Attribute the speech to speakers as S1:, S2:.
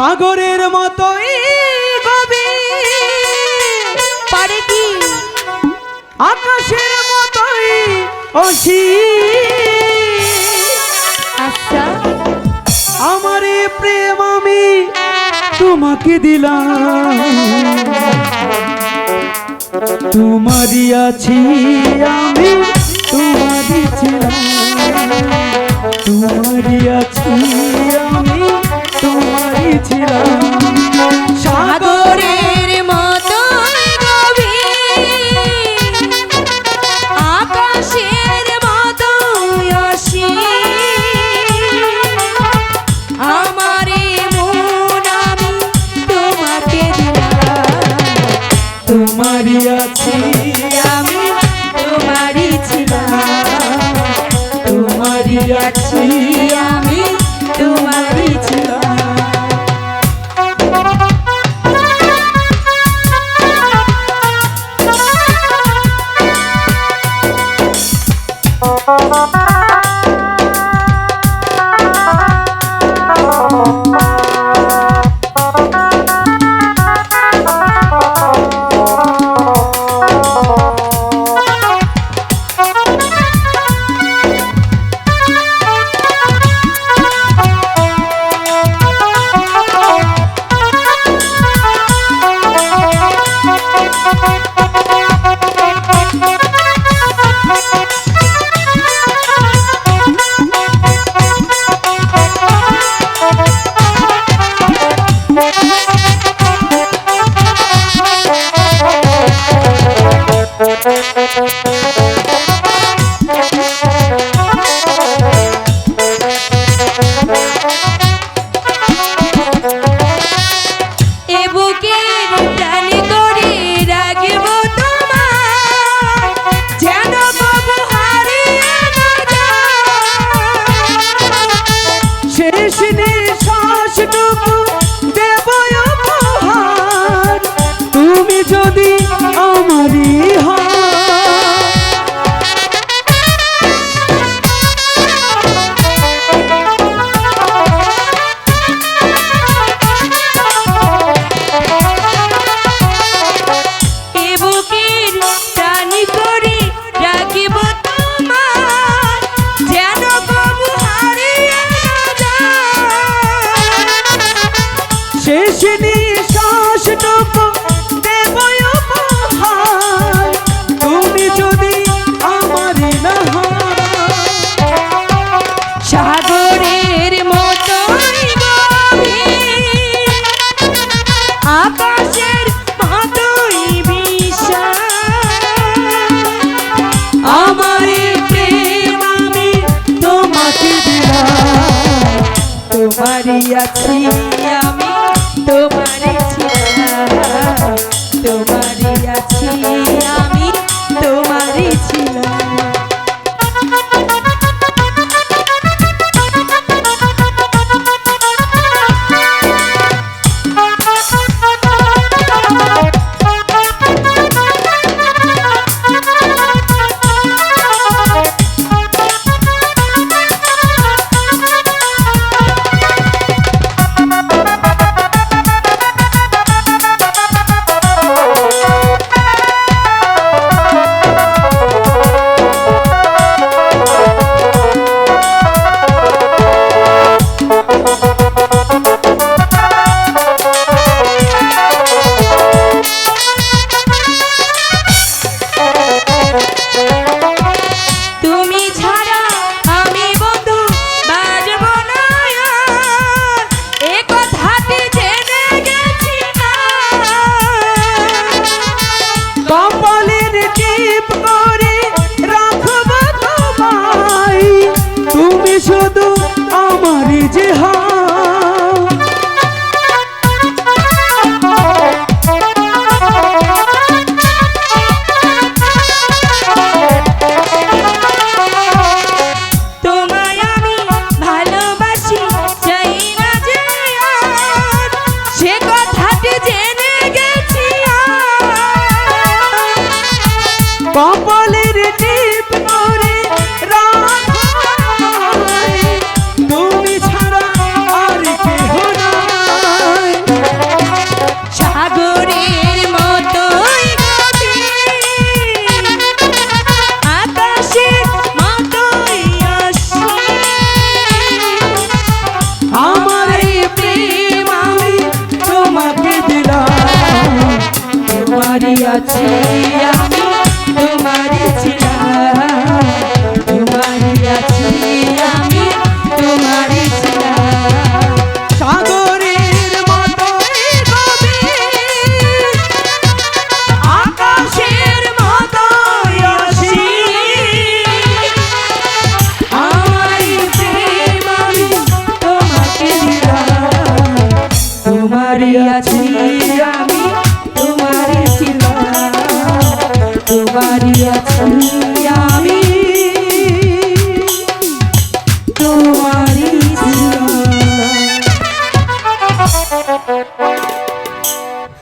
S1: সাগরের মতো গভীর
S2: পারে কি?
S1: আকাশের মতোই অসীম
S2: আচ্ছা।
S1: আমার প্রেম আমি তোমাকে দিলাম। তোমারি আছি আমি।
S2: di আকাশের মতোই বিশা
S1: আমার প্রেম আমি তোমাকে দিলাম। তোমারই আছি
S2: আমি, তোমারই ছিলাম। তোমারই আছি Yeah, yeah, yeah. Yeah, for me.